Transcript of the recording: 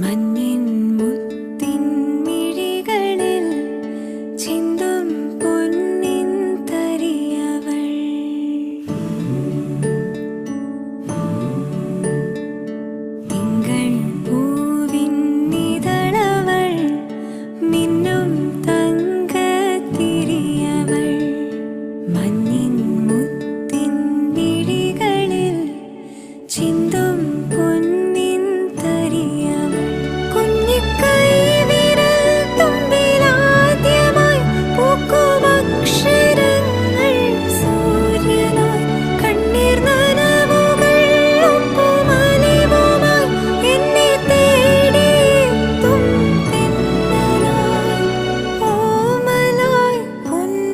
മഞ്ഞ 情的